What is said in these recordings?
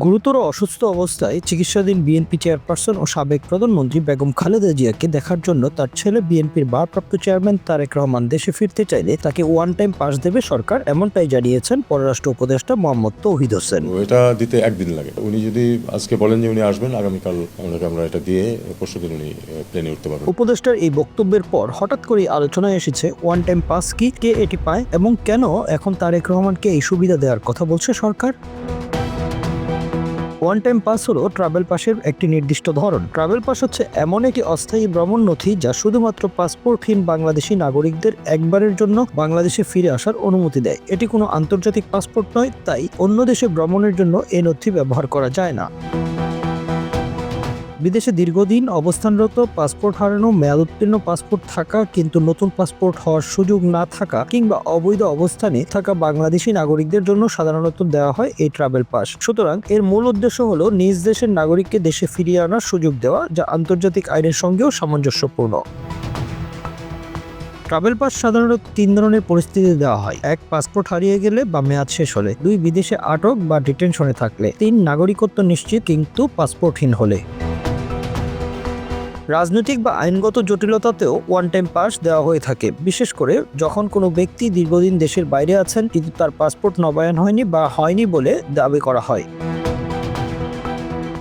গুরুতর অসুস্থ অবস্থায় চিকিৎসাধীন বিএনপি চেয়ারপারসন ও সাবেক প্রধানমন্ত্রী বেগম খালেদা জিয়াকে দেখার জন্য তার ছেলে বিএনপির ভারপ্রাপ্ত চেয়ারম্যান তারেক রহমান দেশে ফিরতে চাইলে তাকে ওয়ান টাইম পাস দেবে সরকার এমনটাই জানিয়েছেন পররাষ্ট্র উপদেষ্টা মোহাম্মদ তৌহিদ হোসেন। এটা দিতে একদিন লাগে। উনি যদি আজকে বলেন যে উনি আসবেন আগামীকাল ওনাকে আমরা এটা দিয়ে পরশু দিন উনি প্লেনে উঠতে পারবেন। উপদেষ্টার এই বক্তব্যের পর হঠাৎ করে আলোচনায় এসেছে ওয়ান টাইম পাস কি কে এটি পায় এবং কেন এখন তারেক রহমানকে এই সুবিধা দেওয়ার কথা বলছে সরকার। ওয়ান টাইম পাস হলো ট্রাভেল পাসের একটি নির্দিষ্ট ধরন। ট্রাভেল পাস হচ্ছে এমন একটি অস্থায়ী ভ্রমণ নথি যা শুধুমাত্র পাসপোর্টহীন বাংলাদেশি নাগরিকদের একবারের জন্য বাংলাদেশে ফিরে আসার অনুমতি দেয়। এটি কোনো আন্তর্জাতিক পাসপোর্ট নয়, তাই অন্য দেশে ভ্রমণের জন্য এই নথি ব্যবহার করা যায় না। বিদেশে দীর্ঘদিন অবস্থানরত পাসপোর্ট হারানো মেয়াদ উত্তীর্ণ পাসপোর্ট থাকা কিন্তু নতুন পাসপোর্ট হওয়ার সুযোগ না থাকা কিংবা অবৈধ অবস্থানে থাকা বাংলাদেশি নাগরিকদের জন্য সাধারণত দেওয়া হয় এই ট্রাভেল পাস সুতরাং এর মূল উদ্দেশ্য হলো নিজ দেশের নাগরিককে দেশে ফিরিয়ে আনার সুযোগ দেওয়া, যা আন্তর্জাতিক আইনের সঙ্গেও সামঞ্জস্যপূর্ণ। ট্রাভেল পাস সাধারণত তিন ধরনের পরিস্থিতি দেওয়া হয়। এক, পাসপোর্ট হারিয়ে গেলে বা মেয়াদ শেষ হলে। দুই, বিদেশে আটক বা ডিটেনশনে থাকলে। তিন, নাগরিকত্ব নিশ্চিত কিন্তু পাসপোর্টহীন হলে। রাজনৈতিক বা আইনগত জটিলতাতেও ওয়ান টাইম পাস দেওয়া হয়ে থাকে। বিশেষ করে যখন কোনো ব্যক্তি দীর্ঘদিন দেশের বাইরে আছেন, কিন্তু তার পাসপোর্ট নবায়ন হয়নি বা হয়নি বলে দাবি করা হয়।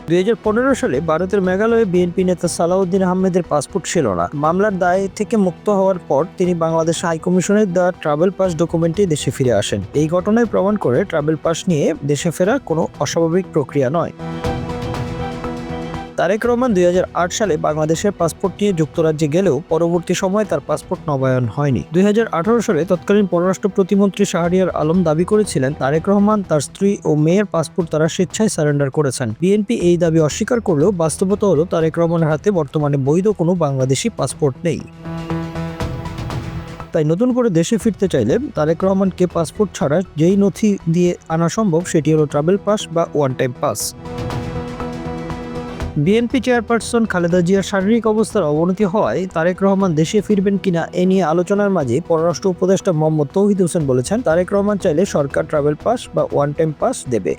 দু হাজার পনেরো সালে ভারতের মেঘালয়ে বিএনপি নেতা সালাউদ্দিন আহমেদের পাসপোর্ট ছিল না। মামলার দায় থেকে মুক্ত হওয়ার পর তিনি বাংলাদেশ হাইকমিশনের দেওয়া ট্রাভেল পাস ডকুমেন্টে দেশে ফিরে আসেন। এই ঘটনায় প্রমাণ করে ট্রাভেল পাস নিয়ে দেশে ফেরা কোনো অস্বাভাবিক প্রক্রিয়া নয়। তারেক রহমান দুই হাজার আট সালে বাংলাদেশের পাসপোর্ট নিয়ে যুক্তরাজ্যে গেলেও পরবর্তী সময়ে তার পাসপোর্ট নবায়ন হয়নি। দুই হাজার আঠারো সালে তৎকালীন পররাষ্ট্র প্রতিমন্ত্রী শাহরিয়ার আলম দাবি করেছিলেন, তারেক রহমান তার স্ত্রী ও মেয়ের পাসপোর্ট তারা স্বেচ্ছায় সারেন্ডার করেছেন। বিএনপি এই দাবি অস্বীকার করলেও বাস্তবতা হলো, তারেক রহমানের হাতে বর্তমানে বৈধ কোনো বাংলাদেশি পাসপোর্ট নেই। তাই নতুন করে দেশে ফিরতে চাইলে তারেক রহমানকে পাসপোর্ট ছাড়া যেই নথি দিয়ে আনা সম্ভব, সেটি হলো ট্রাভেল পাস বা one time pass. BNP chairperson Khaleda জিয়ার শারীরিক অবস্থার অবনতি হওয়ায় তারেক রহমান দেশে ফিরবেন কিনা এ নিয়ে আলোচনার মাঝে পররাষ্ট্র উপদেষ্টা মোহাম্মদ তৌহিদ হোসেন বলেছেন, তারেক রহমান চাইলে সরকার ট্রাভেল পাস বা ওয়ান টাইম পাস দেবে।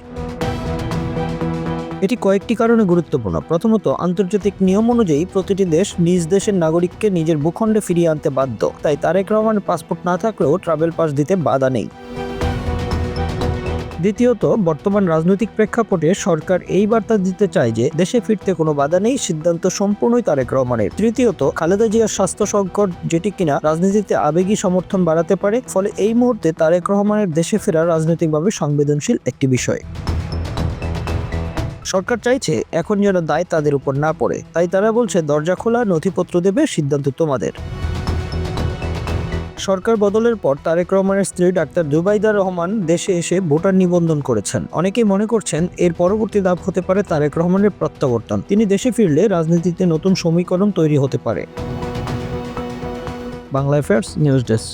এটি কয়েকটি কারণে গুরুত্বপূর্ণ। প্রথমত, আন্তর্জাতিক নিয়ম অনুযায়ী প্রতিটি দেশ নিজ দেশের নাগরিককে নিজের ভূখণ্ডে ফিরিয়ে আনতে বাধ্য। তাই তারেক রহমানের পাসপোর্ট না থাকলেও ট্রাভেল পাস দিতে বাধা নেই। দ্বিতীয়ত, বর্তমান রাজনৈতিক প্রেক্ষাপটে সরকার এই বার্তা দিতে চায় যে, দেশে ফিরতে কোনো বাধা নেই, সিদ্ধান্ত সম্পূর্ণই তারেক রহমানের। তৃতীয়ত, খালেদা জিয়ার স্বাস্থ্য সংকট যেটি কিনা রাজনীতিতে আবেগী সমর্থন বাড়াতে পারে, ফলে এই মুহূর্তে তারেক রহমানের দেশে ফেরা রাজনৈতিকভাবে সংবেদনশীল একটি বিষয়। সরকার চাইছে, এখন যেন দায় তাদের উপর না পড়ে। তাই তারা বলছে, দরজা খোলা, নথিপত্র দেবে, সিদ্ধান্ত তোমাদের। সরকার বদলের পর তারেক রহমানের স্ত্রী ডাক্তার জুবাইদা রহমান দেশে এসে ভোটার নিবন্ধন করেছেন। অনেকেই মনে করছেন এর পরবর্তী ধাপ হতে পারে তারেক রহমানের প্রত্যাবর্তন। তিনি দেশে ফিরলে রাজনীতিতে নতুন সমীকরণ তৈরি হতে পারে। Bangla affairs news desk